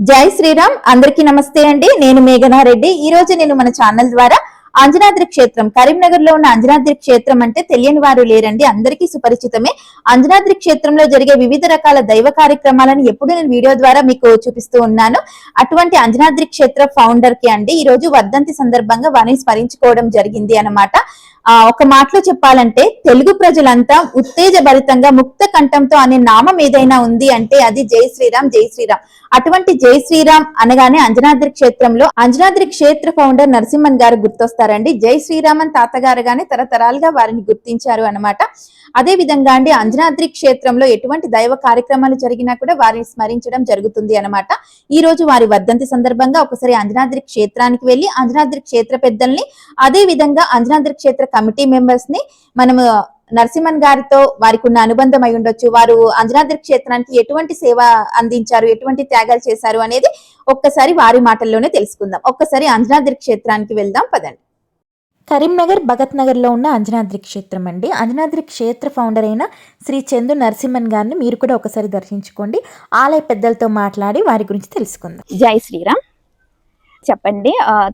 జై శ్రీరామ్ అందరికీ నమస్తే అండి. నేను మేఘనారెడ్డి. ఈ రోజు నేను మన ఛానల్ ద్వారా అంజనాద్రి క్షేత్రం. కరీంనగర్లో ఉన్న అంజనాద్రి క్షేత్రం అంటే తెలియని వారు లేరండి. అందరికీ సుపరిచితమే. అంజనాద్రి క్షేత్రంలో జరిగే వివిధ రకాల దైవ కార్యక్రమాలను ఎప్పుడు నేను వీడియో ద్వారా మీకు చూపిస్తూ ఉన్నాను. అటువంటి అంజనాద్రి క్షేత్ర ఫౌండర్కి అండి ఈ రోజు వర్ధంతి సందర్భంగా వారిని స్మరించుకోవడం జరిగింది అన్నమాట. ఆ ఒక మాటలో చెప్పాలంటే తెలుగు ప్రజలంతా ఉత్తేజభరితంగా ముక్త కంఠంతో అనే నామం ఏదైనా ఉంది అంటే అది జై శ్రీరామ్ జై శ్రీరామ్. అటువంటి జై శ్రీరామ్ అనగానే అంజనాద్రి క్షేత్రంలో అంజనాద్రి క్షేత్ర ఫౌండర్ నరసింహన్ గారు గుర్తొస్తారు గుర్తొస్తారండి జై శ్రీరామన్ తాతగారుగానే తరతరాలుగా వారిని గుర్తించారు అన్నమాట. అదే విధంగా అండి అంజనాద్రి క్షేత్రంలో ఎటువంటి దైవ కార్యక్రమాలు జరిగినా కూడా వారిని స్మరించడం జరుగుతుంది అన్నమాట. ఈ రోజు వారి వర్ధంతి సందర్భంగా ఒకసారి అంజనాద్రి క్షేత్రానికి వెళ్ళి అంజనాద్రి క్షేత్ర పెద్దల్ని అదే విధంగా అంజనాద్రి క్షేత్ర కమిటీ మెంబర్స్ని మనము నరసింహన్ గారితో వారికి ఉన్న అనుబంధం అయి ఉండొచ్చు. వారు అంజనాద్రి క్షేత్రానికి ఎటువంటి సేవ అందించారు ఎటువంటి త్యాగాలు చేశారు అనేది ఒక్కసారి వారి మాటల్లోనే తెలుసుకుందాం. ఒక్కసారి అంజనాద్రి క్షేత్రానికి వెళ్దాం పదండి. కరీంనగర్ భగత్ నగర్లో ఉన్న అంజనాద్రి క్షేత్రం అండి. అంజనాద్రి క్షేత్ర ఫౌండర్ అయిన శ్రీ చందు నరసింహన్ గారిని మీరు కూడా ఒకసారి దర్శించుకోండి. ఆలయ పెద్దలతో మాట్లాడి వారి గురించి తెలుసుకుందాం. జై శ్రీరామ్. చెప్పండి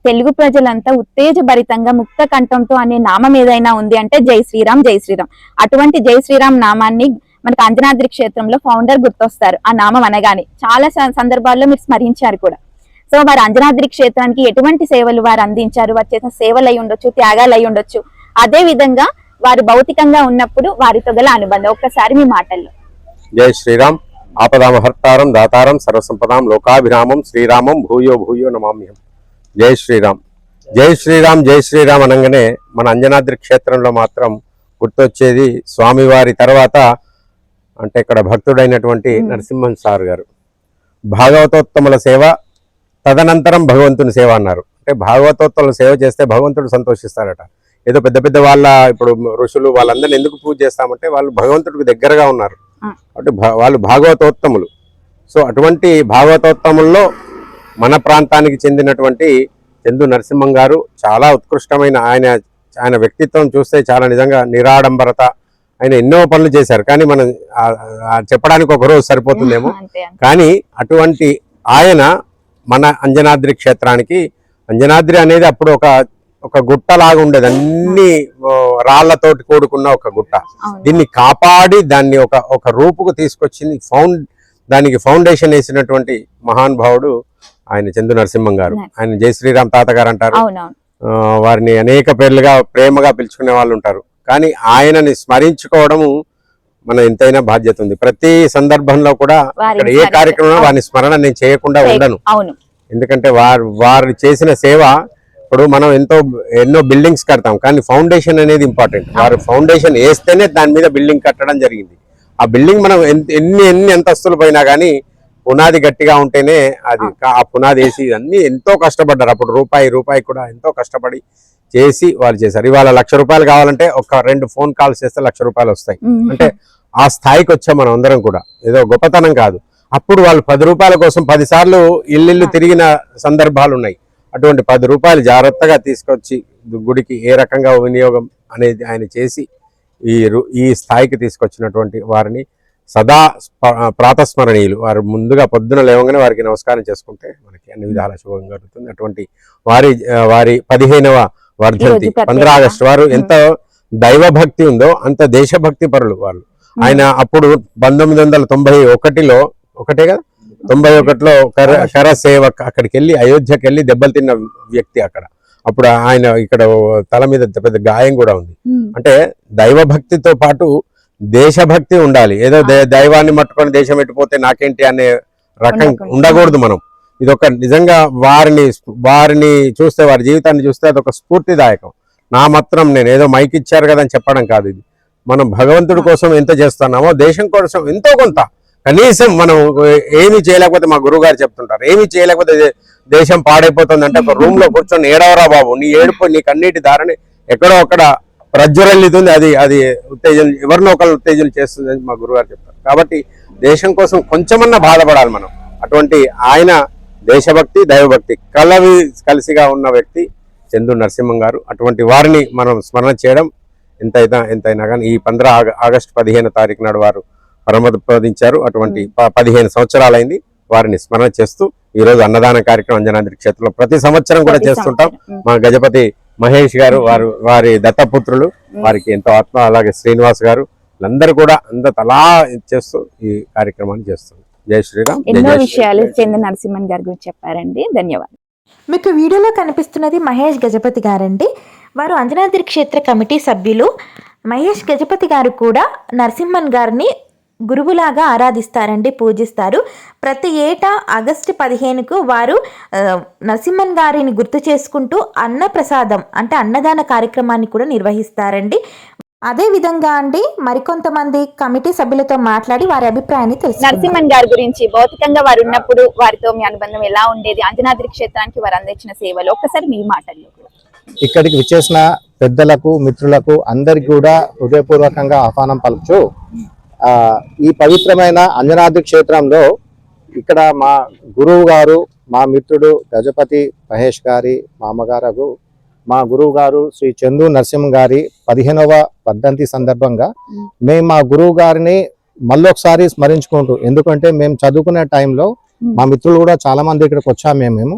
తెలుగు ప్రజలంతా ఉత్తేజభరితంగా ముక్త కంఠంతో అనే నామం ఏదైనా ఉంది అంటే జై శ్రీరామ్ జై శ్రీరామ్. అటువంటి జై శ్రీరామ్ నామాన్ని మనకు అంజనాద్రి క్షేత్రంలో ఫౌండర్ గుర్తొస్తారు. ఆ నామం అనగానే చాలా సందర్భాల్లో మీరు స్మరించారు కూడా. సో వారు అంజనాద్రి క్షేత్రానికి ఎటువంటి సేవలు వారు అందించారు? వారు చేసిన సేవలు అయి ఉండొచ్చు త్యాగాలు అయి ఉండొచ్చు. అదే విధంగా వారు భౌతికంగా ఉన్నప్పుడు వారితో గల అనుబంధం. ఒక్కసారి మీ మాటల్లో. జై శ్రీరామ్. ఆపదామహర్తారం దాతారం సర్వసంపదాం లోకాభిరామం శ్రీరామం భూయో భూయో నమామ్యం జై శ్రీరామ్. జై శ్రీరామ్ జై శ్రీరామ్ అనగానే మన అంజనాద్రి క్షేత్రంలో మాత్రం గుర్తొచ్చేది స్వామివారి తర్వాత అంటే ఇక్కడ భక్తుడైనటువంటి. నరసింహన్ సార్ గారు. భాగవతోత్తముల సేవ తదనంతరం భగవంతుని సేవ అన్నారు. అంటే భాగవతోత్తముల సేవ చేస్తే భగవంతుడు సంతోషిస్తారట. ఏదో పెద్ద పెద్ద వాళ్ళ ఇప్పుడు ఋషులు వాళ్ళందరిని ఎందుకు పూజ చేస్తామంటే వాళ్ళు భగవంతుడికి దగ్గరగా ఉన్నారు. అంటే వాళ్ళు భాగవతోత్తములు. సో అటువంటి భాగవతోత్తముల్లో మన ప్రాంతానికి చెందినటువంటి చందు నరసింహం గారు చాలా ఉత్కృష్టమైన ఆయన ఆయన వ్యక్తిత్వం చూస్తే చాలా నిజంగా నిరాడంబరత. ఆయన ఎన్నో పనులు చేశారు. కానీ మనం చెప్పడానికి ఒక రోజు సరిపోతుందేమో. కానీ అటువంటి ఆయన మన అంజనాద్రి క్షేత్రానికి. అంజనాద్రి అనేది అప్పుడు ఒక ఒక గుట్టలాగా ఉండేది. అన్ని రాళ్ళతోటి కూడుకున్న ఒక గుట్ట. దీన్ని కాపాడి దాన్ని ఒక ఒక రూపుకు తీసుకొచ్చింది. ఫౌండ్ దానికి ఫౌండేషన్ వేసినటువంటి మహానుభావుడు ఆయన చందు నరసింహం గారు. ఆయన జై శ్రీరామ్ తాత గారు అంటారు. వారిని అనేక పేర్లుగా ప్రేమగా పిలుచుకునే వాళ్ళు ఉంటారు. కానీ ఆయనని స్మరించుకోవడము మన ఎంతైనా బాధ్యత ఉంది. ప్రతి సందర్భంలో కూడా ఏ స్మరించ- కార్యక్రమం వారిని స్మరణ నేను చేయకుండా ఉండను. ఎందుకంటే వారు వారు చేసిన సేవ ఇప్పుడు మనం ఎంతో ఎన్నో బిల్డింగ్స్ కడతాం కానీ ఫౌండేషన్ అనేది ఇంపార్టెంట్. వారు ఫౌండేషన్ వేస్తేనే దాని మీద బిల్డింగ్ కట్టడం జరిగింది. ఆ బిల్డింగ్ మనం ఎన్- ఎన్ని ఎన్ని అంతస్తులు పోయినా కానీ పునాది గట్టిగా ఉంటేనే అది ఆ పునాది వేసి అన్ని ఎంతో కష్టపడ్డారు. అప్పుడు రూపాయి రూపాయి కూడా ఎంతో కష్టపడి చేసి వాళ్ళు చేశారు. ఇవాళ లక్ష రూపాయలు కావాలంటే ఒక రెండు ఫోన్ కాల్స్ చేస్తే లక్ష రూపాయలు వస్తాయి. అంటే ఆ స్థాయికి వచ్చాం మనం అందరం కూడా. ఏదో గొప్పతనం కాదు. అప్పుడు వాళ్ళు పది రూపాయల కోసం పది సార్లు ఇల్లు తిరిగిన సందర్భాలు ఉన్నాయి. అటువంటి పది రూపాయలు జాగ్రత్తగా తీసుకొచ్చి గుడికి ఏ రకంగా వినియోగం అనేది ఆయన చేసి ఈ రు- ఈ స్థాయికి తీసుకొచ్చినటువంటి వారిని సదా ప్రాతస్మరణీయులు. వారు ముందుగా పొద్దున లేవగానే వారికి నమస్కారం చేసుకుంటే మనకి అన్ని విధాల శుభం జరుగుతుంది. అటువంటి వారి వారి పదిహేనవ వర్ధంతి. పంద్ర ఆగస్టు వారు ఎంత దైవభక్తి ఉందో అంత దేశభక్తి పరులు వాళ్ళు. ఆయన అప్పుడు పంతొమ్మిది వందల తొంభై ఒకటిలో ఒకటే కదా? తొంభై ఒకటిలో కర కర సేవ అక్కడికి వెళ్ళి అయోధ్యకి వెళ్ళి దెబ్బలు తిన్న వ్యక్తి అక్కడ. అప్పుడు ఆయన ఇక్కడ తల మీద పెద్ద గాయం కూడా ఉంది. అంటే దైవభక్తితో పాటు దేశభక్తి ఉండాలి. ఏదో దే- దైవాన్ని మట్టుకొని దేశం ఎట్టిపోతే నాకేంటి అనే రకం. ఉండకూడదు మనం. ఇదొక నిజంగా వారిని వారిని చూస్తే వారి జీవితాన్ని చూస్తే అది ఒక స్ఫూర్తిదాయకం. నా మాత్రం నేను ఏదో మైక్ ఇచ్చారు కదా అని చెప్పడం కాదు ఇది. మనం భగవంతుడి కోసం ఎంత చేస్తున్నామో దేశం కోసం ఎంతో కొంత. కనీసం మనం ఏమి చేయలేకపోతే మా గురుగారు చెప్తుంటారు ఏమి చేయలేకపోతే దేశం పాడైపోతుంది అంటే ఒక రూమ్లో కూర్చొని ఏడవరా బాబు నీ ఏడుపు నీ కన్నీటి దారిని ఎక్కడో అక్కడ ప్రజ్వరల్లితుంది అది అది ఉత్తేజం ఎవరినో ఒకరు ఉత్తేజం చేస్తుంది మా గురుగారు చెప్తారు. కాబట్టి దేశం కోసం కొంచెమన్నా బాధపడాలి మనం. అటువంటి ఆయన దేశభక్తి దైవభక్తి కలవి కలిసిగా ఉన్న వ్యక్తి చందు నరసింహం గారు. అటువంటి వారిని మనం స్మరణ చేయడం ఎంతైనా ఎంతైనా కానీ ఈ పంద్ర ఆగ- ఆగస్టు పదిహేను తారీఖు నాడు వారు పరమపదించారు అటువంటి పదిహేను సంవత్సరాలైంది వారిని స్మరణ చేస్తూ ఈ రోజు అన్నదాన కార్యక్రమం అంజనాద్రి క్షేత్రంలో ప్రతి సంవత్సరం కూడా చేస్తుంటాం. మా గజపతి మహేష్ గారు వారు వారి దత్తపుత్రులు వారికి ఎంతో ఆత్మ అలాగే శ్రీనివాస్ గారు వీళ్ళందరూ కూడా అంత తలా చేస్తూ ఈ కార్యక్రమాన్ని చేస్తున్నారు. జై శ్రీరామ్. ఎన్నో. విషయాలు చంద్ర నరసింహన్ గారి గురించి చెప్పారండి. ధన్యవాదాలు. మీకు వీడియోలో కనిపిస్తున్నది మహేష్ గజపతి గారండి. వారు అంజనాద్రి క్షేత్ర కమిటీ సభ్యులు. మహేష్ గజపతి గారు కూడా నరసింహన్ గారిని గురువులాగా ఆరాధిస్తారండి పూజిస్తారు. ప్రతి ఏటా ఆగస్టు పదిహేనుకు వారు ఆ, నరసింహన్ గారిని గుర్తు చేసుకుంటూ అన్న ప్రసాదం అంటే అన్నదాన కార్యక్రమాన్ని కూడా నిర్వహిస్తారండి. అదే విధంగా అండి మరికొంతమంది కమిటీ సభ్యులతో మాట్లాడి వారి అభిప్రాయాన్ని తెలుసు నరసింహన్ గారి గురించి భౌతికంగా వారు ఉన్నప్పుడు వారితో మీ అనుబంధం ఎలా ఉండేది? అంజనాద్రి క్షేత్రానికి వారు అందించిన సేవలు ఒక్కసారి మీ మాటల్లో కూడా. ఇక్కడికి విచ్చేసిన పెద్దలకు మిత్రులకు అందరికి కూడా హృదయపూర్వకంగా ఆహ్వానం పలుకుచు. ఆ ఈ పవిత్రమైన అంజనాద్రి క్షేత్రంలో ఇక్కడ మా గురువు గారు మా మిత్రుడు గజపతి మహేష్ గారి మామగారు మా గురువు గారు శ్రీ చందు నరసింహ గారి పదిహేనవ వర్ధంతి సందర్భంగా మేము. మా గురువు గారిని మళ్ళొకసారి స్మరించుకుంటూ ఎందుకంటే మేము చదువుకునే టైంలో మా మిత్రులు కూడా చాలా మంది ఇక్కడికి వచ్చాము మేము. మేము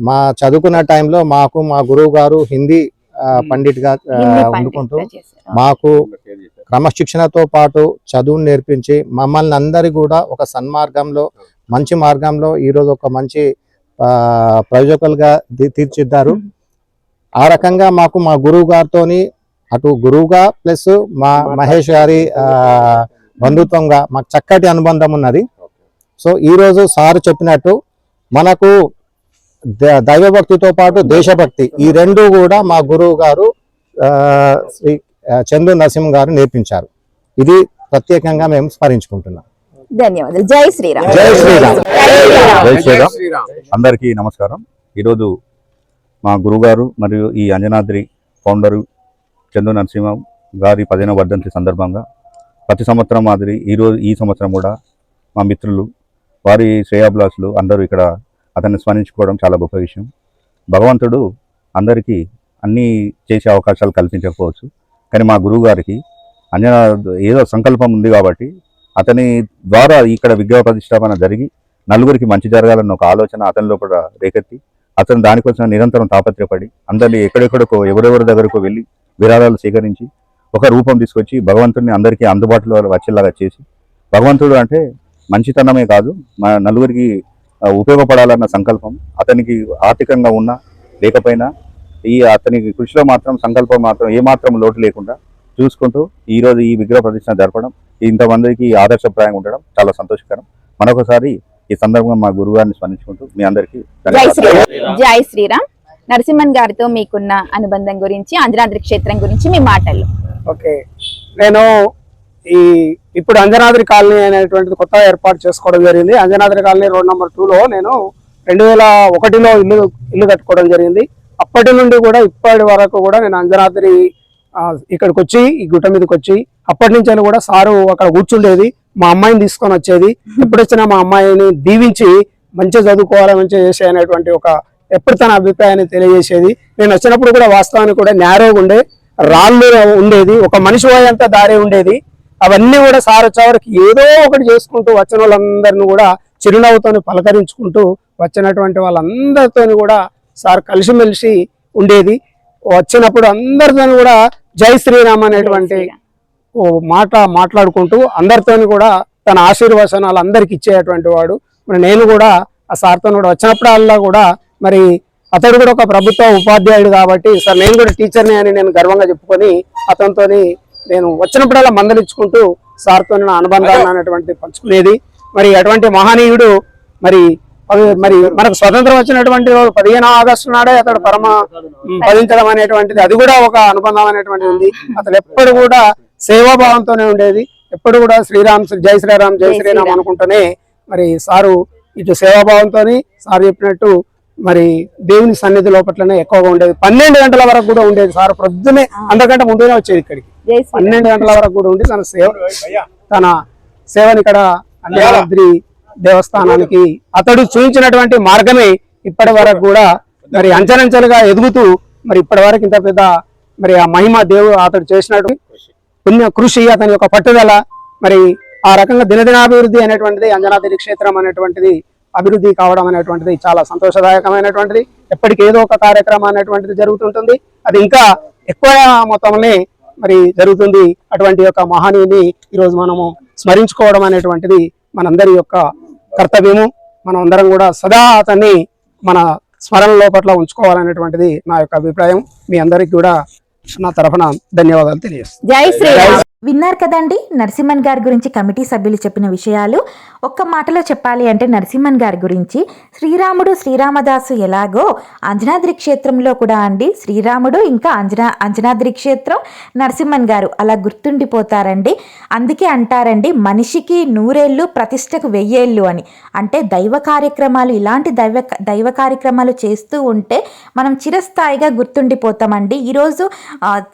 మా చదువుకున్న టైంలో మాకు మా గురువు గారు హిందీ పండిట్గా చేశారు. మాకు క్రమశిక్షణతో పాటు చదువును నేర్పించి మమ్మల్ని అందరి కూడా ఒక సన్మార్గంలో మంచి మార్గంలో ఈరోజు ఒక మంచి ఆ, ప్రయోజకులుగా తీ- తీర్చిద్దారు. ఆ రకంగా మాకు మా గురువు గారితోని అటు గురువుగా ప్లస్ మా మహేష్ గారి బంధుత్వంగా మాకు చక్కటి అనుబంధం ఉన్నది. సో ఈ రోజు సార్ చెప్పినట్టు మనకు దైవభక్తితో పాటు దేశభక్తి ఈ రెండు కూడా మా గురువు గారు శ్రీ చందు నరసింహ గారు నేర్పించారు. ఇది ప్రత్యేకంగా మేము స్మరించుకుంటున్నాం. ధన్యవాదాలు. జై శ్రీరామ్. జై శ్రీరామ్. జై శ్రీరామ్. అందరికీ నమస్కారం. ఈరోజు మా గురుగారు మరియు ఈ అంజనాద్రి ఫౌండరు చందు నరసింహ గారి పదిహేనవ వర్ధంతి సందర్భంగా ప్రతి సంవత్సరం మాదిరి ఈరోజు ఈ సంవత్సరం కూడా మా మిత్రులు వారి శ్రేయాభిలాసులు అందరూ ఇక్కడ అతన్ని స్మరించుకోవడం చాలా గొప్ప విషయం. భగవంతుడు అందరికీ అన్నీ చేసే అవకాశాలు కల్పించకపోవచ్చు. కానీ మా గురువు గారికి అంజనా ఏదో సంకల్పం ఉంది కాబట్టి అతని ద్వారా ఇక్కడ విగ్రహ ప్రతిష్టాపన జరిగి నలుగురికి మంచి జరగాలన్న ఒక ఆలోచన అతని లోపల రేకెత్తి అతను దానికోసం నిరంతరం తాపత్రపడి అందరినీ ఎక్కడెక్కడికో ఎవరెవరి దగ్గరకు వెళ్ళి విరాళాలు సేకరించి ఒక రూపం తీసుకొచ్చి భగవంతుడిని అందరికీ అందుబాటులో వచ్చేలాగా చేసి భగవంతుడు అంటే మంచితనమే కాదు మన నలుగురికి ఉపయోగపడాలన్న సంకల్పం అతనికి ఆర్థికంగా ఉన్నా లేకపోయినా ఈ అతనికి కృషిలో మాత్రం సంకల్పం మాత్రం ఏమాత్రం లోటు లేకుండా చూసుకుంటూ ఈరోజు ఈ విగ్రహ ప్రదర్శన జరపడం ఇంతమందికి ఆదర్శప్రాయంగా ఉండడం చాలా సంతోషకరం. మరొకసారి ఈ సందర్భంగా మా గురువు గారిని స్మరించుకుంటూ మీ అందరికీ జై. శ్రీరామ్. జై శ్రీరామ్. నరసింహన్ గారితో మీకున్న అనుబంధం గురించి ఆంధ్రాద్రి క్షేత్రం గురించి మీ మాటల్లో ఓకే. నేను ఈ ఇప్పుడు అంజనాద్రి కాలనీ అనేటువంటిది కొత్తగా ఏర్పాటు చేసుకోవడం జరిగింది. అంజనాద్రి కాలనీ రోడ్ నెంబర్ టూలో నేను రెండు వేల ఒకటిలో ఇల్లు ఇల్లు కట్టుకోవడం జరిగింది. అప్పటి నుండి కూడా ఇప్పటి వరకు కూడా నేను అంజనాద్రి ఇక్కడికి వచ్చి ఈ గుట్ట మీదకి వచ్చి అప్పటి నుంచి కూడా సారు అక్కడ కూర్చుండేది. మా అమ్మాయిని తీసుకొని వచ్చేది. ఎప్పుడు వచ్చినా మా అమ్మాయిని దీవించి మంచిగా చదువుకోవాలి మంచిగా చేసే అనేటువంటి ఒక ఎప్పుడు తన అభిప్రాయాన్ని తెలియజేసేది. నేను వచ్చినప్పుడు కూడా వాస్తవానికి కూడా నేరోగా ఉండే రాళ్ళు ఉండేది ఒక మనిషి పోయేంత దారి ఉండేది. అవన్నీ కూడా సార్ వచ్చేవరకు ఏదో ఒకటి చేసుకుంటూ వచ్చిన వాళ్ళందరినీ కూడా చిరునవ్వుతో పలకరించుకుంటూ వచ్చినటువంటి వాళ్ళందరితో కూడా సార్ కలిసిమెలిసి ఉండేది. వచ్చినప్పుడు అందరితో కూడా జై శ్రీరామ్. అనేటువంటి ఓ మాట మాట్లాడుకుంటూ అందరితోని కూడా తన ఆశీర్వచనాలు అందరికి ఇచ్చేటువంటి వాడు. మరి నేను కూడా ఆ సార్తో కూడా వచ్చినప్పుడల్లా కూడా మరి అతడు కూడా ఒక ప్రభుత్వ ఉపాధ్యాయుడు కాబట్టి సార్ నేను కూడా టీచర్ని అని నేను గర్వంగా చెప్పుకొని అతనితోని నేను వచ్చినప్పుడల్లా మందలించుకుంటూ సార్తో నా అనుబంధాన్ని అనేటువంటి పంచుకునేది. మరి అటువంటి మహనీయుడు మరి మరి మనకు స్వతంత్రం వచ్చినటువంటి రోజు పదిహేను ఆగస్టు నాడే అతడు పరమ పదించడం అనేటువంటిది. అది కూడా ఒక అనుబంధం అనేటువంటిది ఉంది. అతడు ఎప్పుడు కూడా సేవాభావంతోనే ఉండేది. ఎప్పుడు కూడా శ్రీరామ్ జై శ్రీరామ్ జై శ్రీరామ్. అనుకుంటూనే మరి సారు ఇటు సేవాభావంతోని సార్ చెప్పినట్టు మరి దేవుని సన్నిధి లోపట్లనే ఎక్కువగా ఉండేది. పన్నెండు గంటల వరకు కూడా ఉండేది సార్. ప్రొద్దునే అందరికంటే ముందునే వచ్చేది ఇక్కడికి. పన్నెండు గంటల వరకు కూడా ఉండి తన సేవ తన సేవని ఇక్కడ అంజనాద్రి దేవస్థానానికి అతడు చూపించినటువంటి మార్గమే ఇప్పటి వరకు కూడా మరి అంచెలంచెలుగా ఎదుగుతూ మరి ఇప్పటి వరకు ఇంత పెద్ద మరి ఆ మహిమ దేవుడు అతడు చేసినట్టు పుణ్య కృషి అతని యొక్క పట్టుదల మరి ఆ రకంగా దినదినాభివృద్ధి అనేటువంటిది అంజనాద్రి క్షేత్రం అనేటువంటిది అభివృద్ధి కావడం అనేటువంటిది చాలా సంతోషదాయకమైనటువంటిది. ఎప్పటికి ఏదో ఒక కార్యక్రమం అనేటువంటిది జరుగుతుంటుంది. అది ఇంకా ఎక్కువ మొత్తంలో మరి జరుగుతుంది. అటువంటి యొక్క మహనీయుని ఈరోజు మనము స్మరించుకోవడం అనేటువంటిది మనందరి యొక్క కర్తవ్యము. మనం అందరం కూడా సదా అతన్ని మన స్మరణ లోపట్ల ఉంచుకోవాలనేటువంటిది నా యొక్క అభిప్రాయం. మీ అందరికీ కూడా నా తరఫున ధన్యవాదాలు తెలియజేస్తాను జై శ్రీరామ్. విన్నారు కదండి. నరసింహన్ గారి గురించి కమిటీ సభ్యులు చెప్పిన విషయాలు. ఒక్క మాటలో చెప్పాలి అంటే నరసింహన్ గారి గురించి. శ్రీరాముడు శ్రీరామదాసు ఎలాగో అంజనాద్రి క్షేత్రంలో కూడా అండి. శ్రీరాముడు ఇంకా అంజనా అంజనాద్రి క్షేత్రం నరసింహన్ గారు అలా గుర్తుండిపోతారండి. అందుకే అంటారండి మనిషికి నూరేళ్ళు ప్రతిష్టకు వెయ్యేళ్ళు అని. అంటే దైవ కార్యక్రమాలు ఇలాంటి దైవ దైవ కార్యక్రమాలు చేస్తూ ఉంటే మనం చిరస్థాయిగా గుర్తుండిపోతామండి. ఈరోజు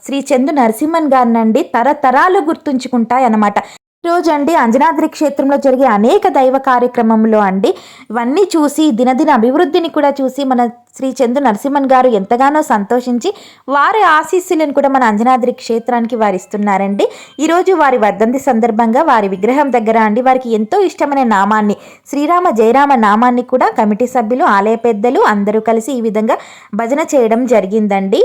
శ్రీ చందు నరసింహన్ గారినండి తరతరాలు గుర్తుంచుకుంటాయి అన్నమాట ఈరోజు అండి అంజనాద్రి క్షేత్రంలో జరిగే అనేక దైవ కార్యక్రమంలో అండి ఇవన్నీ చూసి దినదిన అభివృద్ధిని కూడా చూసి మన శ్రీ చందు నరసింహన్ గారు ఎంతగానో సంతోషించి వారి ఆశీస్సులను కూడా మన అంజనాద్రి క్షేత్రానికి వారు ఇస్తున్నారండి. ఈరోజు వారి వర్ధంతి సందర్భంగా వారి విగ్రహం దగ్గర అండి వారికి ఎంతో ఇష్టమైన నామాన్ని శ్రీరామ జయరామ నామాన్ని కూడా కమిటీ సభ్యులు ఆలయ పెద్దలు అందరూ కలిసి ఈ విధంగా భజన చేయడం జరిగిందండి.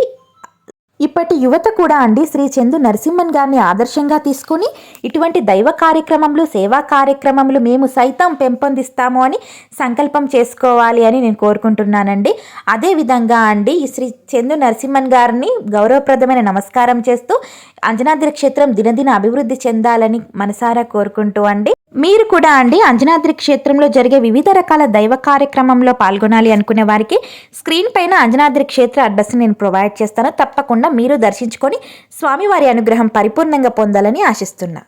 ఇప్పటి యువత కూడా అండి శ్రీ చందు నరసింహన్ గారిని ఆదర్శంగా తీసుకుని ఇటువంటి దైవ కార్యక్రమంలో సేవా కార్యక్రమంలో మేము సైతం పెంపొందిస్తాము అని సంకల్పం చేసుకోవాలి అని నేను కోరుకుంటున్నానండి. అదేవిధంగా అండి శ్రీ చందు నరసింహన్ గారిని గౌరవప్రదమైన నమస్కారం చేస్తూ అంజనాద్రి క్షేత్రం దినదిన అభివృద్ధి చెందాలని మనసారా కోరుకుంటూ అండి. మీరు కూడా అండి అంజనాద్రి క్షేత్రంలో జరిగే వివిధ రకాల దైవ కార్యక్రమంలో పాల్గొనాలి అనుకునే వారికి స్క్రీన్ పైన అంజనాద్రి క్షేత్ర అడ్రస్ నేను ప్రొవైడ్ చేస్తాను. తప్పకుండా మీరు దర్శించుకొని స్వామివారి అనుగ్రహం పరిపూర్ణంగా పొందాలని ఆశిస్తున్నా.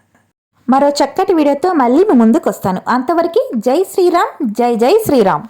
మరో చక్కటి వీడియోతో మళ్ళీ మీ ముందుకు వస్తాను. అంతవరకు జై శ్రీరామ్ జై జై శ్రీరామ్.